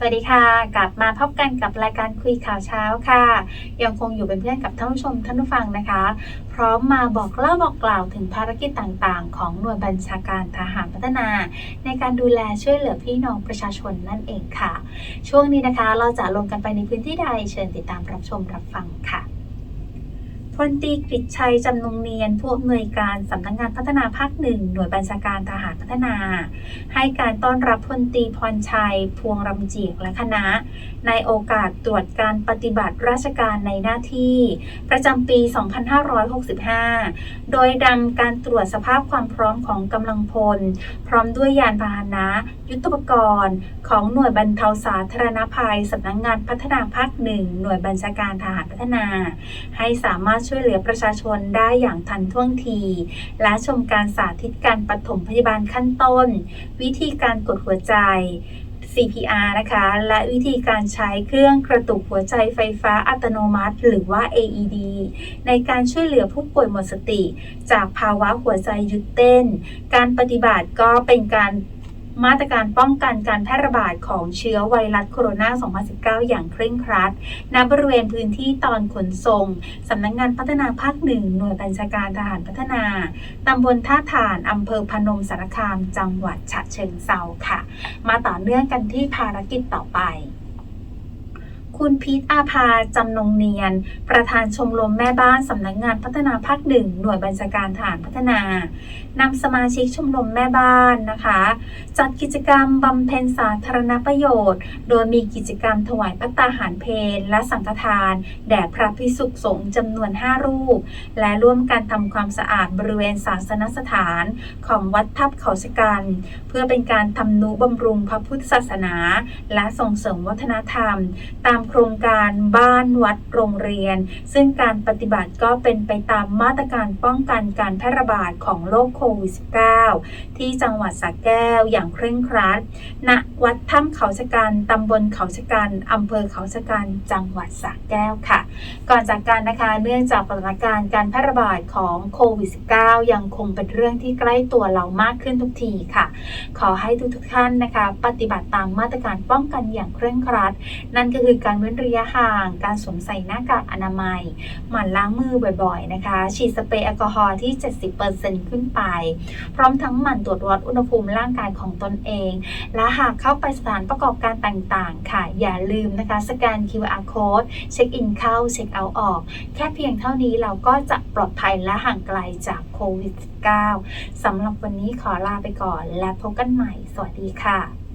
สวัสดีค่ะ กลับมาพบกันกับรายการคุยข่าวเช้าค่ะ ยังคงอยู่เป็นเพื่อนกับท่านผู้ชมท่านผู้ฟังนะคะ พร้อมมาบอกเล่าบอกกล่าวถึงภารกิจต่างๆ ของหน่วยบัญชาการทหารพัฒนา ในการดูแลช่วยเหลือพี่น้องประชาชนนั่นเองค่ะ ช่วงนี้นะคะเราจะลงกันไปในพื้นที่ใดเชิญติดตามรับชมรับฟัง พลตรีกฤษชัยจำนงเนียนผู้อำนวยการสำนักงานพัฒนาภาคหนึ่งหน่วยบัญชาการทหารพัฒนา ให้การต้อนรับพลตรีพรชัย พวงรำเจียกและคณะ ในโอกาสตรวจการปฏิบัติราชการในหน้าที่ ประจำปี 2565 โดยดำการตรวจสภาพความพร้อมของกำลังพล พร้อมด้วยยานพาหนะ ยุทธปกรณ์ ของหน่วยบรรเทาสาธารณภัยสำนักงงานพัฒนาภาคหนึ่งหน่วยบัญชาการทหารพัฒนา ให้สามารถช่วยเหลือประชาชนได้อย่างทันท่วงที และชมการสาธิตการปฐมพยาบาลขั้นต้น วิธีการกดหัวใจ CPR นะคะ และวิธีการใช้เครื่องกระตุกหัวใจไฟฟ้าอัตโนมัติ หรือว่า AED ในการช่วยเหลือผู้ป่วยหมดสติ จากภาวะหัวใจหยุดเต้น การปฏิบัติก็เป็นการ มาตรการป้องกันการแพร่ระบาดของเชื้อไวรัสโคโรนา 2019 อย่างเคร่งครัด ณ บริเวณพื้นที่ตอนขนส่ง สำนักงงานพัฒนาภาคหนึ่ง หน่วยบัญชาการทหารพัฒนา ตำบลท่าฐาน อำเภอพนมสารคาม จังหวัดฉะเชิงเซาค่ะ มาต่อเนื่องกันที่ภารกิจต่อไป คุณพีทอาภาจำนงเนียน ประธานชมรมแม่บ้านสำนักงานพัฒนาภาคหนึ่งหน่วยบัญชาการทหารพัฒนานำสมาชิกชมรมแม่บ้านนะคะ จัดกิจกรรมบำเพ็ญสาธารณประโยชน์ โดยมีกิจกรรมถวายพระตาหารเพลและสังฆทาน แด่พระภิกษุสงฆ์จำนวน 5 รูป และร่วมกันทำความสะอาดบริเวณศาสนสถานของวัดทับเขาชกันเพื่อเป็นการทำนุบำรุงพระพุทธศาสนา และส่งเสริมวัฒนธรรม ตามโครรงการบ้านวัดโรงเรียน ซึ่งการปฏิบัติก็เป็นไปตามมาตรการป้องกันการแพร่ระบาดของโรคโควิด -19 ที่จังหวัดสระแก้วอย่างเคร่งครัด ณ วัดถ้ำเขาชะกันตำบลเขาชะกันอำเภอเขาชะกันจังหวัดสระแก้วค่ะ ก่อนจากการนะคะเนื่องจากสถานการณ์การแพร่ระบาดของโควิด -19 ยังคงเป็นเรื่องที่ใกล้ตัวเรามากขึ้นทุกทีค่ะ ขอให้ทุกทุกท่านนะคะ ปฏิบัติตามมาตรการป้องกันอย่างเคร่งครัด นั่นก็คือการเว้นระยะห่าง การสวมใส่หน้ากากอนามัย หมั่นล้างมือบ่อยๆนะคะ ฉีดสเปรย์แอลกอฮอล์ที่ 70%ขึ้นไป พร้อมทั้งหมั่นตรวจวัดอุณหภูมิร่างกายของตนเอง และหากเข้าไปสถานประกอบการต่างๆ ค่ะ อย่าลืมนะคะ สแกน QR code เช็คอินเข้า เช็คเอาท์ออก แค่เพียงเท่านี้เราก็จะปลอดภัยและห่างไกลจากโควิด -19 สำหรับวันนี้ขอลาไปก่อนและพบกันใหม่ สวัสดีค่ะ